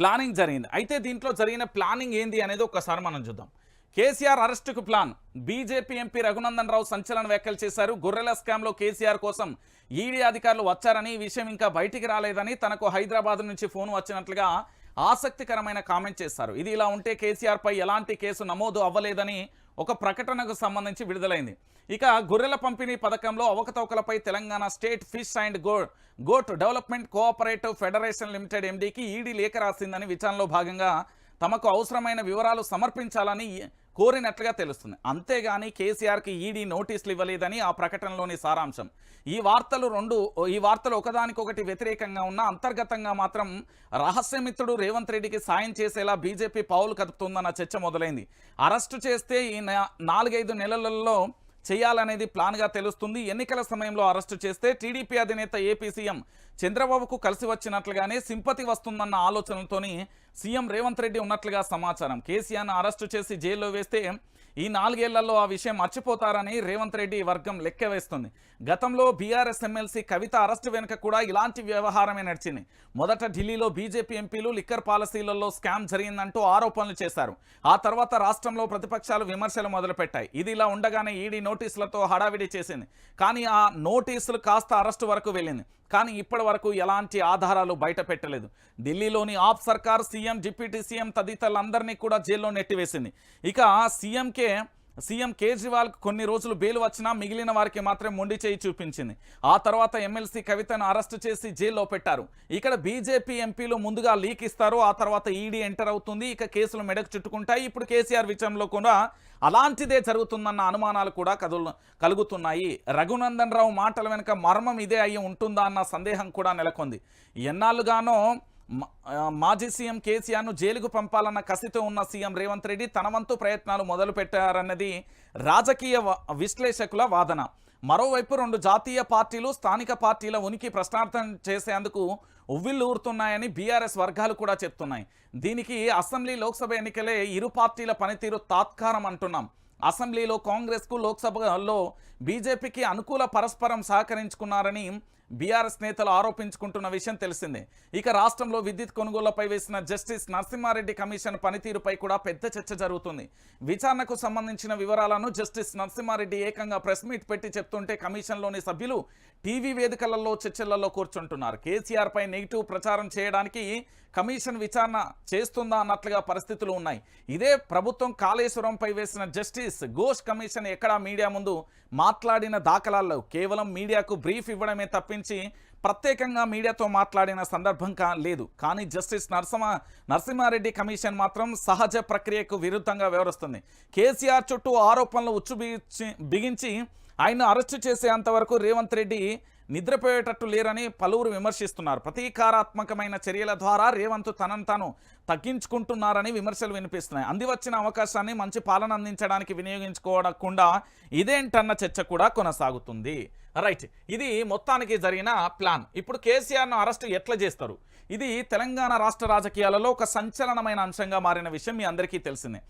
Planning జరిగింది. అయితే దీంట్లో జరిగిన ప్లానింగ్ ఏంది అనేది ఒకసారి మనం చూద్దాం. కేసీఆర్ అరెస్టుకు plan. BJP MP Raghunandan Rao సంచలన వ్యాఖ్యలు చేశారు. గొర్రెల స్కామ్లో కేసీఆర్ కోసం ఈడీ అధికారులు వచ్చారని ఈ విషయం ఇంకా బయటికి రాలేదని తనకు హైదరాబాద్ నుంచి ఫోన్ వచ్చినట్లుగా ఆసక్తికరమైన కామెంట్ చేశారు. ఇది ఇలా ఉంటే కేసీఆర్ పై ఎలాంటి కేసు నమోదు అవ్వలేదని ఒక ప్రకటనకు సంబంధించి విడుదలైంది. ఇక గొర్రెల పంపిణీ పథకంలో అవకతవకలపై Telangana state fish and go goat development cooperative federation limited ఎండీకి ED లేఖ రాసిందని విచారణలో భాగంగా తమకు అవసరమైన వివరాలు సమర్పించాలని కోరినట్లుగా తెలుస్తుంది. అంతేగాని కేసీఆర్కి ఈడీ నోటీసులు ఇవ్వలేదని ఆ ప్రకటనలోని సారాంశం. ఈ వార్తలు రెండు ఈ వార్తలు ఒకదానికొకటి వ్యతిరేకంగా ఉన్న అంతర్గతంగా మాత్రం రహస్యమిత్రుడు రేవంత్ రెడ్డికి సాయం చేసేలా బీజేపీ పావులు కదుపుతుందన్న చర్చ మొదలైంది. అరెస్టు చేస్తే ఈ నాలుగైదు నెలలలో చేయాలనేది ప్లాన్గా తెలుస్తుంది. ఎన్నికల సమయంలో అరెస్టు చేస్తే టీడీపీ అధినేత ఏపీ సీఎం చంద్రబాబుకు కలిసి వచ్చినట్లుగానే సింపతి వస్తుందన్న ఆలోచనలతోని సీఎం రేవంత్ రెడ్డి ఉన్నట్లుగా సమాచారం. కేసీఆర్ను అరెస్టు చేసి జైల్లో వేస్తే ఈ నాలుగేళ్ళలో ఆ విషయం మర్చిపోతారని రేవంత్ రెడ్డి వర్గం లెక్క వేస్తుంది. గతంలో బీఆర్ఎస్ ఎమ్మెల్సీ కవిత అరెస్టు వెనుక కూడా ఇలాంటి వ్యవహారమే నడిచింది. మొదట ఢిల్లీలో బీజేపీ ఎంపీలు లిక్కర్ పాలసీలలో స్కామ్ జరిగిందంటూ ఆరోపణలు చేశారు. ఆ తర్వాత రాష్ట్రంలో ప్రతిపక్షాలు విమర్శలు మొదలుపెట్టాయి. ఇది ఇలా ఉండగానే ఈడీ నోటీసులతో హడావిడి చేసింది. కానీ ఆ నోటీసులు కాస్త అరెస్టు వరకు వెళ్ళింది. కానీ ఇప్పటి వరకు ఎలాంటి ఆధారాలు బయట పెట్టలేదు. ఢిల్లీలోని ఆప్ సర్కార్ సీఎం డిప్యూటీ సీఎం తదితరులందరినీ కూడా జైల్లో నెట్టివేసింది. ఇక సీఎంకే సీఎం కేజ్రీవాల్ కొన్ని రోజులు బెయిల్ వచ్చినా మిగిలిన వారికి మాత్రం మొండి చేయి చూపించింది. ఆ తర్వాత ఎమ్మెల్సీ కవితను అరెస్టు చేసి జైల్లో పెట్టారు. ఇక్కడ బీజేపీ ఎంపీలు ముందుగా లీక్ ఇస్తారు ఆ తర్వాత ఈడీ ఎంటర్ అవుతుంది ఇక కేసులు మెడకు చుట్టుకుంటాయి. ఇప్పుడు కేసీఆర్ విషయంలో కూడా అలాంటిదే జరుగుతుందన్న అనుమానాలు కూడా కదులు కలుగుతున్నాయి. రఘునందన్ రావు మాటల వెనుక మర్మం ఇదే అయ్యి ఉంటుందా అన్న సందేహం కూడా నెలకొంది. ఎన్నాళ్ళుగానో మాజీ సీఎం కేసీఆర్ను జైలుకు పంపాలన్న కసితో ఉన్న సీఎం రేవంత్ రెడ్డి తన వంతు ప్రయత్నాలు మొదలుపెట్టారన్నది రాజకీయ వ- విశ్లేషకుల వాదన. మరోవైపు రెండు జాతీయ పార్టీలు స్థానిక పార్టీల ఉనికి ప్రశ్నార్థం చేసేందుకు ఉవ్విళ్ళూరుతున్నాయని బీఆర్ఎస్ వర్గాలు కూడా చెప్తున్నాయి. దీనికి అసెంబ్లీ లోక్సభ ఎన్నికలే ఇరు పార్టీల పనితీరు తాత్కారం అంటున్నాం. అసెంబ్లీలో కాంగ్రెస్కు లోక్సభలో బీజేపీకి అనుకూల పరస్పరం సహకరించుకున్నారని బీఆర్ఎస్ నేతలు ఆరోపించుకుంటున్న విషయం తెలిసిందే. ఇక రాష్ట్రంలో విద్యుత్ కొనుగోళ్ళపై వేసిన జస్టిస్ నరసింహారెడ్డి కమిషన్ పనితీరుపై కూడా పెద్ద చర్చ జరుగుతుంది. విచారణకు సంబంధించిన వివరాలను జస్టిస్ నరసింహారెడ్డి ఏకంగా ప్రెస్ మీట్ పెట్టి చెప్తుంటే కమిషన్లోని సభ్యులు టీవీ వేదికలలో చర్చలలో కూర్చుంటున్నారు. కేసీఆర్ పై నెగిటివ్ ప్రచారం చేయడానికి కమిషన్ విచారణ చేస్తుందా అన్నట్లుగా పరిస్థితులు ఉన్నాయి. ఇదే ప్రభుత్వం కాళేశ్వరంపై వేసిన జస్టిస్ ఘోష్ కమిషన్ ఎక్కడా మీడియా ముందు మాట్లాడిన దాఖలాల్లో కేవలం మీడియాకు బ్రీఫ్ ఇవ్వడమే తప్పించి ప్రత్యేకంగా మీడియాతో మాట్లాడిన సందర్భం కా లేదు. కానీ జస్టిస్ నరసింహ నరసింహారెడ్డి కమిషన్ మాత్రం సహజ ప్రక్రియకు విరుద్ధంగా వ్యవహరిస్తుంది. కేసీఆర్ చుట్టూ ఆరోపణలు ఉచ్చు బిగించి బిగించి ఆయన అరెస్టు చేసేంత వరకు రేవంత్ రెడ్డి నిద్రపోయేటట్టు లేరని పలువురు విమర్శిస్తున్నారు. ప్రతీకారాత్మకమైన చర్యల ద్వారా రేవంత్ తనను తాను తగ్గించుకుంటున్నారని విమర్శలు వినిపిస్తున్నాయి. అంది వచ్చిన అవకాశాన్ని మంచి పాలన అందించడానికి వినియోగించుకోకుండా ఇదేంటన్న చర్చ కూడా కొనసాగుతుంది. రైట్. ఇది మొత్తానికి జరిగిన ప్లాన్. ఇప్పుడు కేసీఆర్ను అరెస్ట్ ఎట్లా చేస్తారు? ఇది తెలంగాణ రాష్ట్ర రాజకీయాలలో ఒక సంచలనమైన అంశంగా మారిన విషయం మీ అందరికీ తెలిసిందే.